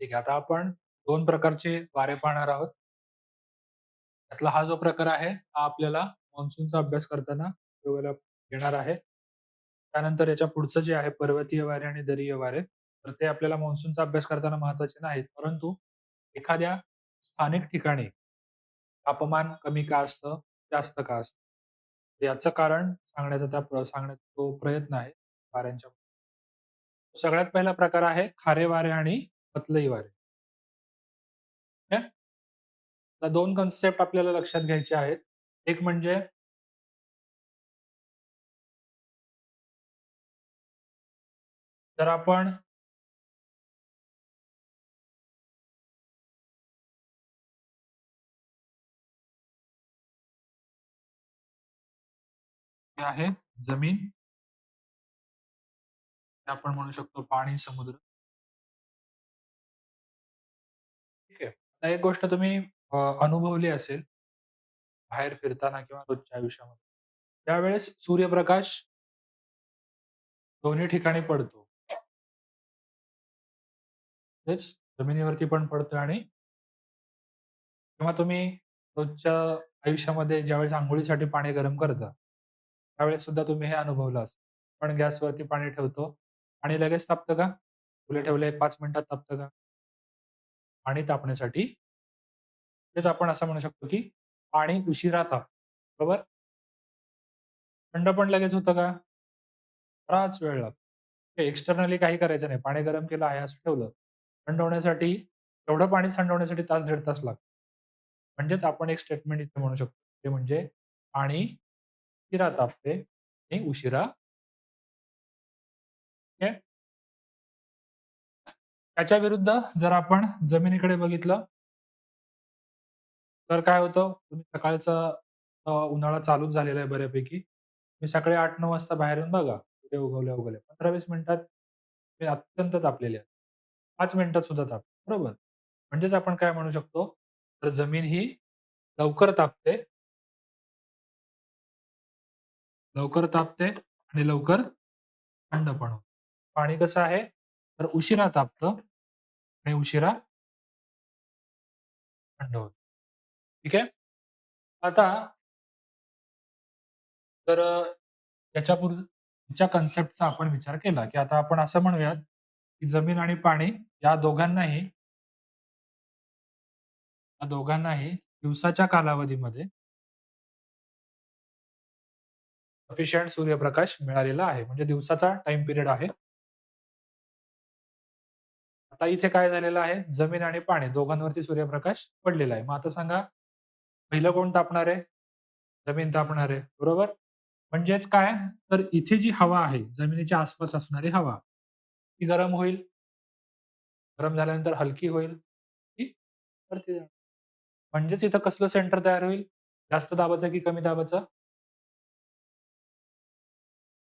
ठीक आहे. आता आपण दोन प्रकारचे वारे पाहणार आहोत. त्यातला हा जो प्रकार आहे, हा आपल्याला मान्सूनचा अभ्यास करताना उपयोगाला येणार आहे. त्यानंतर याच्या पुढचं जे आहे पर्वतीय वारे आणि दरीय वारे, तर ते आपल्याला मान्सूनचा अभ्यास करताना महत्त्वाचे नाहीत. परंतु एखाद्या स्थानिक ठिकाणी तापमान कमी का असतं, जास्त का असतं? याचं कारण सांगण्याचा त्या सांगण्याचा तो प्रयत्न आहे वाऱ्यांच्या. सगळ्यात पहिला प्रकार आहे खारे वारे आणि पतलई वारे. ठीक आता 2 कन्सेप्ट आपल्याला लक्षात घ्यायचे आहेत. एक म्हणजे जर आपण आहे जमीन. ते आपण म्हणू शकतो पाणी, समुद्र. एक गोष्ट तुम्ही अ, अनुभवली असेल. बाहेर फिरताना किंवा रोजच्या आयुष्यामध्ये. त्यावेळेस सूर्यप्रकाश दोन्ही ठिकाणी पडतो. तेच जमिनीवरती पण पडतोय आणि किंवा तुम्ही रोजच्या आयुष्यामध्ये ज्यावेळेस अंघोळीसाठी पाणी गरम करता, त्यावेळेस सुद्धा तुम्ही हे अनुभवलं असेल. आपण गॅसवरती पाणी ठेवतो आणि लगेच तापतं का? खुले ठेवले एक 5 मिनिटात तापतं का? पाणी तापण्यासाठी तेच आपण असं म्हणू शकतो, की पाणी उशिरा ताप बरोबर? थंड पण लगेच होतं का? बराच वेळ लागतो. म्हणजे एक्सटर्नली काही करायचं नाही. पाणी गरम केलं आहे असं ठेवलं. थंड होण्यासाठी एवढं पाणी थंड होण्यासाठी तास, दीड तास लागतो. म्हणजेच आपण एक स्टेटमेंट इथे म्हणू शकतो. ते म्हणजे पाणी उशिरा तापते आणि उशिरा ठीक आहे. त्याच्या विरुद्ध जर आपण जमिनीकडे बघितलं तर काय होतं? तुम्ही सकाळचा उन्हाळा चालूच झालेला आहे बऱ्यापैकी. मी सकाळी 8-9 वाजता बाहेर येऊन बघा. कुठे उगवल्या-उगवल्या 15-20 मिनिटात ते अत्यंत तापलेले आहेत. पाच मिनिटात सुद्धा ताप बरोबर? म्हणजेच आपण काय म्हणू शकतो? तर जमीन ही लवकर तापते. लवकर तापते आणि लवकर थंड पण होते. पाणी कसं आहे? तर उशिरा तापतं आणि उशिरा थंड होतं. ठीक आहे. आता तर अ, याच्या पुढच्या कन्सेप्टचा आपण विचार केला, की आता आपण असं म्हणूयात, की जमीन आणि पाणी या दोघांनाही या दोघांनाही दिवसाच्या कालावधीमध्ये सफिशियंट सूर्यप्रकाश मिळालेला आहे. म्हणजे दिवसाचा टाईम पिरियड आहे. आता इथे काय झालेलं आहे? जमीन आणि पाणी दोघांवरती सूर्यप्रकाश पडलेला आहे. मग आता सांगा, पहिलं कोण तापणार आहे? जमीन तापणार आहे. बरोबर? म्हणजेच काय? तर इथे जी हवा आहे, जमिनीच्या आसपास असणारी हवा, ती गरम होईल. गरम झाल्यानंतर हलकी होईल. ती म्हणजेच इथं कसलं सेंटर तयार होईल? जास्त दाबाचं की कमी दाबाचं?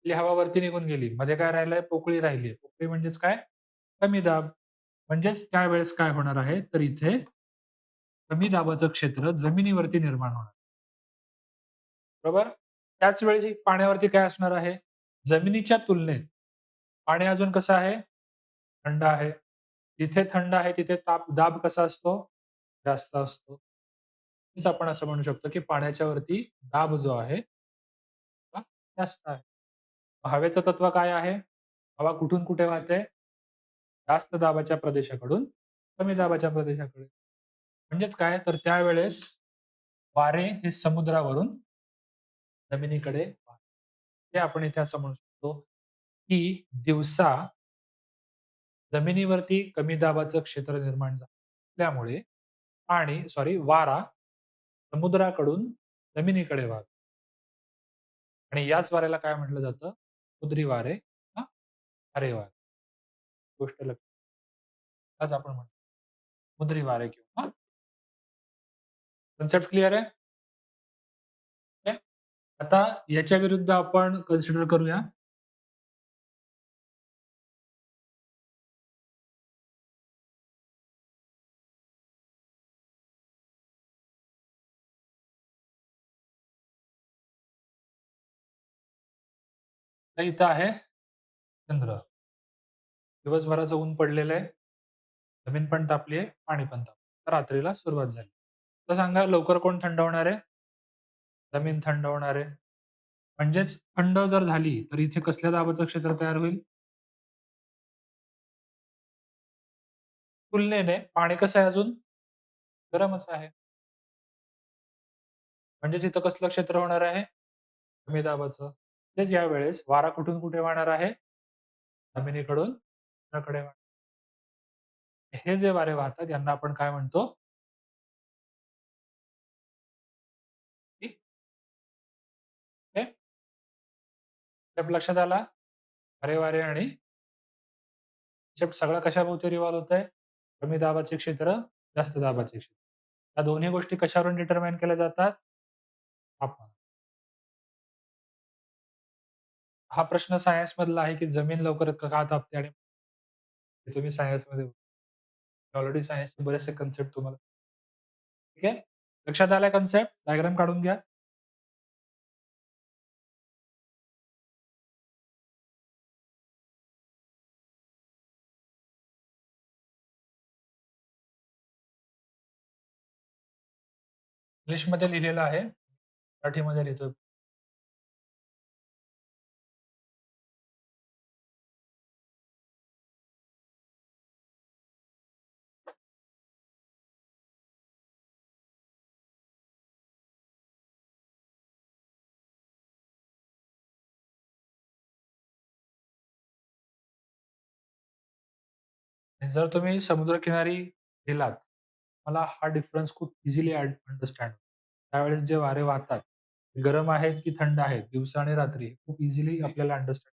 आपली हवा वरती निघून गेली. मध्ये काय राहिलंय? पोकळी राहिली पोकळी म्हणजेच काय? कमी दाब. म्हणजेच त्यावेळेस काय होणार आहे? तर इथे कमी दाबाचं क्षेत्र जमिनीवरती निर्माण होणार. बरोबर? त्याच वेळी पाण्यावरती काय असणार आहे? जमिनीच्या तुलनेत पाणी अजून कसं आहे? थंड आहे. जिथे थंड आहे तिथे ताप दाब कसा असतो? जास्त असतो. आपण असं म्हणू शकतो, की पाण्याच्या वरती दाब जो आहे, जास्त आहे. हवेचं तत्व काय आहे? हवा कुठून कुठे वाहते? जास्त दाबाच्या प्रदेशाकडून कमी दाबाच्या प्रदेशाकडे. म्हणजेच काय? तर त्यावेळेस वारे हे समुद्रावरून जमिनीकडे हे आपण इथे असं म्हणू शकतो, की दिवसा जमिनीवरती कमी दाबाचं क्षेत्र निर्माण झाल्यामुळे आणि सॉरी वारा समुद्राकडून जमिनीकडे वाहतो. आणि याच वाऱ्याला काय म्हटलं जातं? समुद्री वारे अरे खारे वारे. गोष्ट लक्षात आज आपण म्हणतो समुद्री वारे किंवा कन्सेप्ट क्लिअर आहे? आता याच्या विरुद्ध आपण कन्सिडर करूया. इथं आहे चंद्र. दिवसभराचं ऊन पडलेलं आहे. जमीन पण तापली आहे, पाणी पण तापलं. रात्रीला सुरुवात झाली. तर सांगा लवकर कोण थंड होणार आहे? जमीन थंड होणार आहे. म्हणजेच थंड जर झाली, तर इथे कसल्या दाबाचं क्षेत्र तयार होईल? तुलनेने पाणी कसं आहे अजून? गरमच आहे. म्हणजेच इथं कसलं क्षेत्र होणार आहे? कमी दाबाचं. म्हणजेच यावेळेस वारा कुठून कुठे वाहणार आहे? जमिनीकडून उताराकडे हे जे वारे वाहतात यांना आपण काय म्हणतो? लक्षात आला? वारे वारे आणि सगळं सगळा कशाभोवती रिव्हॉल्व होतंय? कमी दाबाचे क्षेत्र, जास्त दाबाचे क्षेत्र. या दोन्ही गोष्टी कशावरून डिटरमाइन केल्या जातात? तापमान. हा प्रश्न सायन्समधला आहे, की जमीन लवकर का तापते आणि हे तुम्ही सायन्समध्ये ऑलरेडी सायन्सचे बरेचसे कन्सेप्ट तुम्हाला ठीक आहे? लक्षात आलाय कन्सेप्ट? डायग्राम काढून घ्या. इंग्लिशमध्ये लिहिलेलं आहे. मराठीमध्ये लिहितोय. जर तुम्ही समुद्रकिनारी गेलात, मला हा डिफरन्स खूप इझिली अँड अंडरस्टँड त्यावेळेस जे वारे वाहतात, गरम आहेत की थंड आहेत, दिवसा आणि रात्री खूप इझिली आपल्याला अंडरस्टँड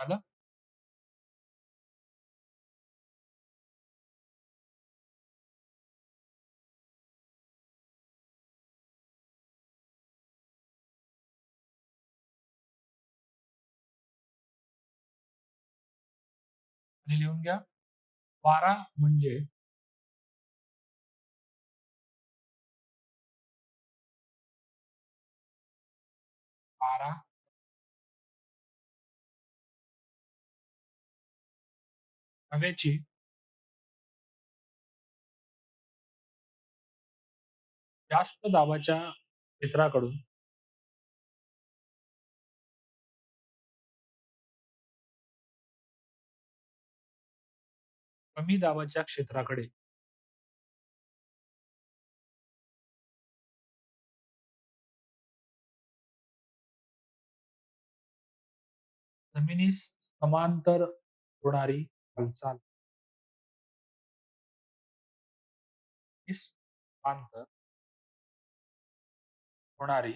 झालं? आणि लिहून घ्या. वारा म्हणजे वारा हवेची जास्त दाबाच्या क्षेत्राकडून. कमी दाबाच्या क्षेत्राकडे. जमिनीस समांतर होणारी हालचाल जमिनीस होणारी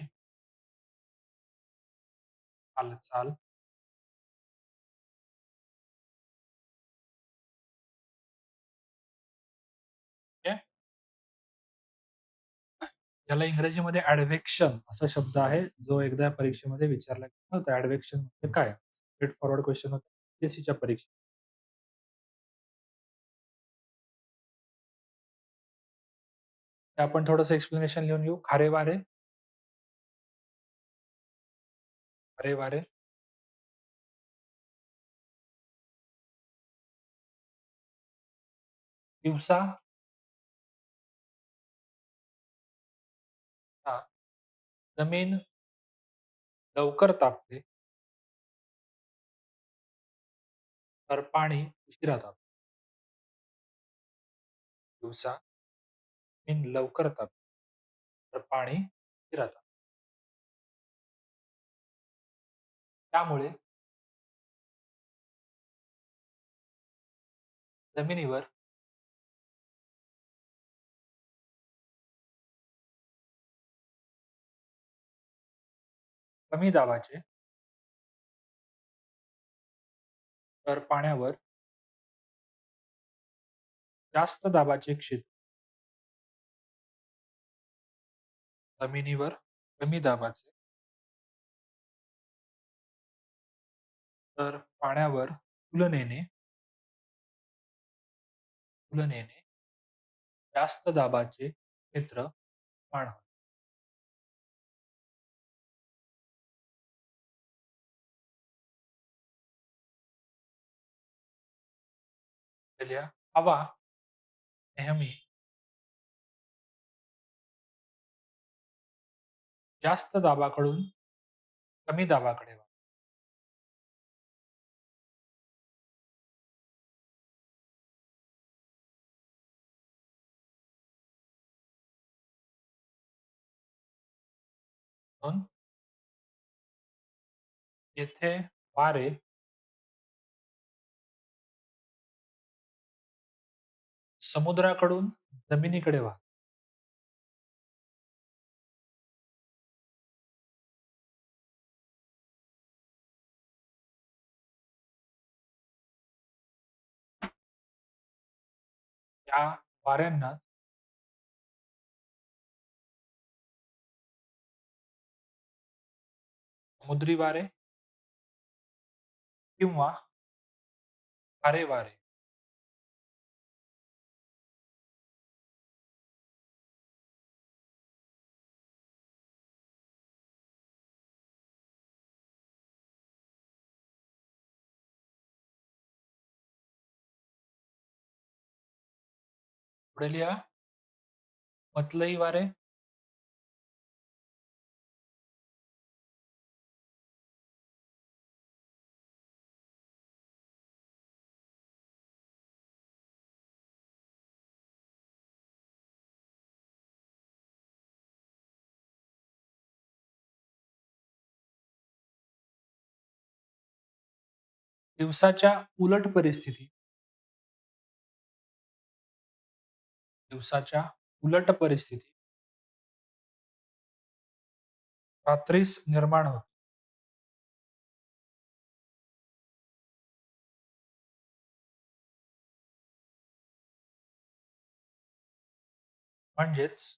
हालचाल याला इंग्रजीमध्ये ॲडव्हेक्शन असा शब्द आहे, जो एकदा परीक्षेमध्ये विचारला गेला होता. ॲडव्हेक्शन म्हणजे काय? स्ट्रेट फॉरवर्ड क्वेश्चन होता सीच्या परीक्षेत. आपण थोडंसं एक्सप्लेनेशन लिहून घेऊ. खारे वारे. खारे वारे. दिवसा. जमीन. लवकर तापते. तर पाणी उशिरा तापते. दिवसा. जमीन लवकर तापते तर पाणी उशिरा त्यामुळे जमिनीवर कमी दाबाचे तर पाण्यावर जास्त दाबाचे क्षेत्र जमिनीवर कमी दाबाचे तर पाण्यावर तुलनेने तुलनेने जास्त दाबाचे क्षेत्र निर्माण होते. हवा नेहमी जास्त दाबाकडून कमी दाबाकडे वा येथे वारे समुद्राकडून जमिनीकडे वाहत या वाऱ्यांनाच समुद्री वारे किंवा खारे वारे. पुढे लिहा मतलई वारे। दिवसाच्या उलट परिस्थिती। दिवसाच्या उलट परिस्थिती. रात्रीस निर्माण होते. म्हणजेच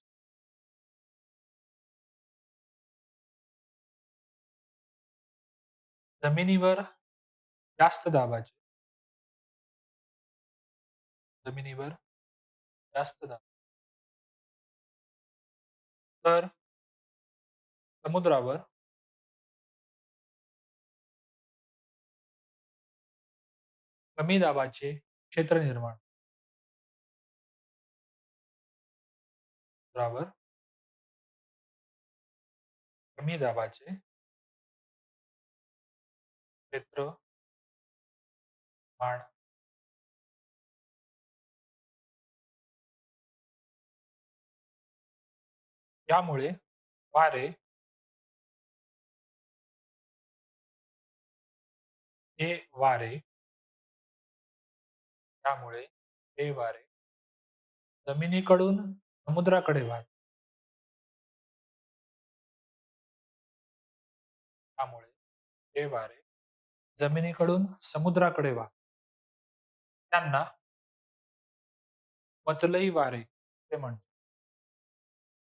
जमिनीवर जास्त दाबाचे. जमिनीवर जास्त झाला. तर समुद्रावर कमी दाबाचे क्षेत्र निर्माण समुद्रावर कमी दाबाचे क्षेत्र निर्माण यामुळे वारे हे वारे त्यामुळे हे वारे जमिनीकडून समुद्राकडे वाहते त्यामुळे हे वारे जमिनीकडून समुद्राकडे वाहते त्यांना मतलई वारे ते म्हणतात.